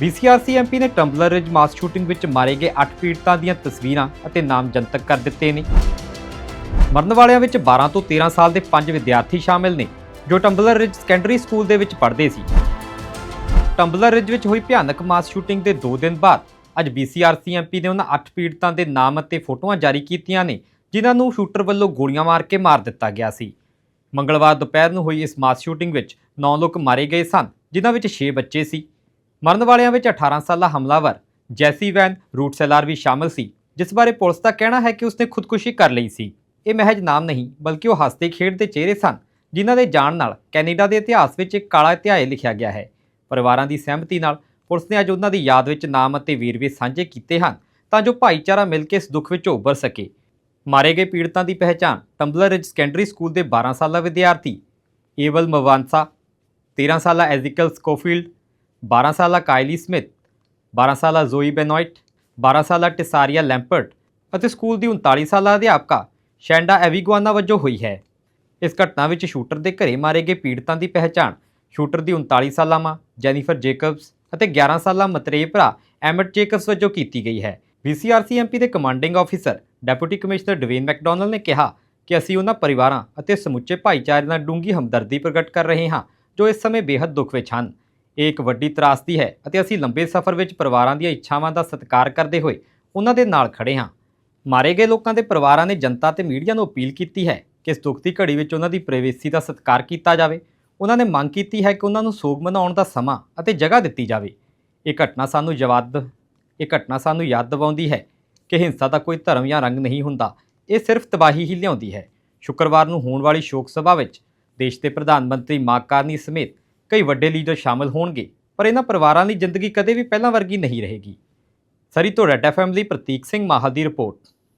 BCRC MP ਨੇ Tumbler Ridge mass shooting ਵਿੱਚ ਮਾਰੇ ਗਏ 8 ਪੀੜਤਾਂ ਦੀਆਂ ਤਸਵੀਰਾਂ ਅਤੇ ਨਾਮ ਜਨਤਕ ਕਰ ਦਿੱਤੇ ਨੇ। ਮਰਨ ਵਾਲਿਆਂ ਵਿੱਚ 12 ਤੋਂ 13 ਸਾਲ ਦੇ 5 ਵਿਦਿਆਰਥੀ ਸ਼ਾਮਿਲ ਨੇ, ਜੋ ਟੰਬਲਰ ਰਿਜ ਸੈਕੰਡਰੀ ਸਕੂਲ ਦੇ ਵਿੱਚ ਪੜ੍ਹਦੇ ਸੀ। ਟੰਬਲਰ ਰਿਜ ਵਿੱਚ ਹੋਈ ਭਿਆਨਕ ਮਾਸ ਸ਼ੂਟਿੰਗ ਦੇ 2 ਦਿਨ ਬਾਅਦ, ਅੱਜ BCRC ਐਮਪੀ ਨੇ ਉਹਨਾਂ 8 ਪੀੜਤਾਂ ਦੇ ਨਾਮ ਅਤੇ ਫੋਟੋਆਂ ਜਾਰੀ ਕੀਤੀਆਂ ਨੇ, ਜਿਨ੍ਹਾਂ ਨੂੰ ਸ਼ੂਟਰ ਵੱਲੋਂ ਗੋਲੀਆਂ ਮਾਰ ਕੇ ਮਾਰ ਦਿੱਤਾ ਗਿਆ ਸੀ। ਮੰਗਲਵਾਰ ਦੁਪਹਿਰ ਨੂੰ ਹੋਈ ਇਸ ਮਾਸ ਸ਼ੂਟਿੰਗ ਵਿੱਚ 9 ਲੋਕ ਮਾਰੇ ਗਏ ਸਨ, ਜਿਨ੍ਹਾਂ ਵਿੱਚ 6 ਬੱਚੇ ਸੀ। ਮਰਨ ਵਾਲਿਆਂ ਵਿੱਚ 18 ਸਾਲਾ ਹਮਲਾਵਰ ਜੈਸੀ ਵੈਨ ਰੂਟਸੈਲਾਰ ਵੀ ਸ਼ਾਮਲ ਸੀ, ਜਿਸ ਬਾਰੇ ਪੁਲਿਸ ਦਾ ਕਹਿਣਾ ਹੈ ਕਿ ਉਸਨੇ ਖੁਦਕੁਸ਼ੀ ਕਰ ਲਈ ਸੀ। ਇਹ ਮਹਿਜ ਨਾਮ ਨਹੀਂ, ਬਲਕਿ ਉਹ ਹੱਸਦੇ ਖੇਡਦੇ ਚਿਹਰੇ ਸਨ, ਜਿਨ੍ਹਾਂ ਦੇ ਜਾਣ ਨਾਲ ਕੈਨੇਡਾ ਦੇ ਇਤਿਹਾਸ ਵਿੱਚ ਇੱਕ ਕਾਲਾ ਅਧਿਆਇ ਲਿਖਿਆ ਗਿਆ ਹੈ। ਪਰਿਵਾਰਾਂ ਦੀ ਸਹਿਮਤੀ ਨਾਲ ਪੁਲਿਸ ਨੇ ਅੱਜ ਉਹਨਾਂ ਦੀ ਯਾਦ ਵਿੱਚ ਨਾਮ ਅਤੇ ਵੇਰਵੇ ਸਾਂਝੇ ਕੀਤੇ ਹਨ, ਤਾਂ ਜੋ ਭਾਈਚਾਰਾ ਮਿਲ ਕੇ ਇਸ ਦੁੱਖ ਵਿੱਚੋਂ ਉੱਭਰ ਸਕੇ। ਮਾਰੇ ਗਏ ਪੀੜਤਾਂ ਦੀ ਪਹਿਚਾਣ ਟੰਬਲਰ ਰਿਜ ਸੈਕੰਡਰੀ ਸਕੂਲ ਦੇ 12 ਸਾਲਾ ਵਿਦਿਆਰਥੀ ਏਵਲ ਮਵਾਨਸਾ 13 ਸਾਲਾ ਐਜ਼ੀਕਲ ਸਕੋਫੀਲਡ 12 ਸਾਲਾ ਕਾਇਲੀ ਸਮਿਥ 12 ਸਾਲਾ ਜ਼ੋਈ ਬੈਨੋਇਟ 12 ਸਾਲਾ ਟਿਸਾਰੀਆ ਲੈਂਪਰਟ ਅਤੇ ਸਕੂਲ ਦੀ 39 ਸਾਲਾ ਅਧਿਆਪਕਾ ਸ਼ੈਂਡਾ ਐਵੀਗੁਆਨਾ ਵਜੋਂ ਹੋਈ ਹੈ ਇਸ ਘਟਨਾ ਵਿੱਚ ਸ਼ੂਟਰ ਦੇ ਘਰੇ ਮਾਰੇ ਗਏ ਪੀੜਤਾਂ ਦੀ ਪਹਿਚਾਣ ਸ਼ੂਟਰ ਦੀ 39 ਸਾਲਾ ਮਾਂ ਜੈਨੀਫਰ ਜੇਕਬਸ ਅਤੇ 11 ਸਾਲਾ ਮਤਰੇ ਭਰਾ ਐਮਟ ਜੇਕਬਸ ਵਜੋਂ ਕੀਤੀ ਗਈ ਹੈ VCRC ਐਮਪੀ ਦੇ commanding officer deputy commissioner Dwayne McDonnell ਨੇ ਕਿਹਾ ਕਿ ਅਸੀਂ ਉਹਨਾਂ ਪਰਿਵਾਰਾਂ ਅਤੇ ਸਮੁੱਚੇ ਭਾਈਚਾਰੇ ਨਾਲ ਡੂੰਗੀ ਹਮਦਰਦੀ ਪ੍ਰਗਟ ਕਰ ਰਹੇ ਹਾਂ ਜੋ ਇਸ ਸਮੇਂ ਬੇहद ਦੁੱਖ ਵਿੱਚ ਹਨ ਇਹ ਇੱਕ ਵੱਡੀ ਤਰਾਸਦੀ ਹੈ ਅਤੇ ਅਸੀਂ ਲੰਬੇ ਸਫ਼ਰ ਵਿੱਚ ਪਰਿਵਾਰਾਂ ਦੀਆਂ ਇੱਛਾਵਾਂ ਦਾ ਸਤਿਕਾਰ ਕਰਦੇ ਹੋਏ ਉਹਨਾਂ ਦੇ ਨਾਲ ਖੜੇ ਹਾਂ। ਮਾਰੇ ਗਏ ਲੋਕਾਂ ਦੇ ਪਰਿਵਾਰਾਂ ਨੇ ਜਨਤਾ ਤੇ ਮੀਡੀਆ ਨੂੰ ਅਪੀਲ ਕੀਤੀ ਹੈ ਕਿ ਇਸ ਦੁੱਖ ਦੀ ਘੜੀ ਵਿੱਚ ਉਹਨਾਂ ਦੀ ਪ੍ਰਾਈਵੇਸੀ ਦਾ ਸਤਿਕਾਰ ਕੀਤਾ ਜਾਵੇ। ਉਹਨਾਂ ਨੇ ਮੰਗ ਕੀਤੀ ਹੈ ਕਿ ਉਹਨਾਂ ਨੂੰ ਸੋਗ ਮਨਾਉਣ ਦਾ ਸਮਾਂ ਅਤੇ ਜਗ੍ਹਾ ਦਿੱਤੀ ਜਾਵੇ। ਇਹ ਘਟਨਾ ਸਾਨੂੰ ਯਾਦ, ਇਹ ਘਟਨਾ ਸਾਨੂੰ ਯਾਦ ਦਿਵਾਉਂਦੀ ਹੈ ਕਿ ਹਿੰਸਾ ਦਾ ਕੋਈ ਧਰਮ ਜਾਂ ਰੰਗ ਨਹੀਂ ਹੁੰਦਾ। ਇਹ ਸਿਰਫ ਤਬਾਹੀ ਹੀ ਲਿਆਉਂਦੀ ਹੈ। ਸ਼ੁੱਕਰਵਾਰ ਨੂੰ ਹੋਣ ਵਾਲੀ ਸ਼ੋਕ ਸਭਾ ਵਿੱਚ ਦੇਸ਼ ਦੇ ਪ੍ਰਧਾਨ ਮੰਤਰੀ ਮਾਰਕ ਕਾਰਨੀ ਸਮੇਤ ਕਈ ਵੱਡੇ ਲੀਡਰ ਸ਼ਾਮਲ ਹੋਣਗੇ, ਪਰ ਇਹਨਾਂ ਪਰਿਵਾਰਾਂ ਦੀ ਜ਼ਿੰਦਗੀ ਕਦੇ ਵੀ ਪਹਿਲਾਂ ਵਰਗੀ ਨਹੀਂ ਰਹੇਗੀ। ਸਰੀ ਤੋਂ ਰੈਡ ਐਫਐਮ ਲਈ ਪ੍ਰਤੀਕ ਸਿੰਘ ਮਾਹਲ ਦੀ ਰਿਪੋਰਟ।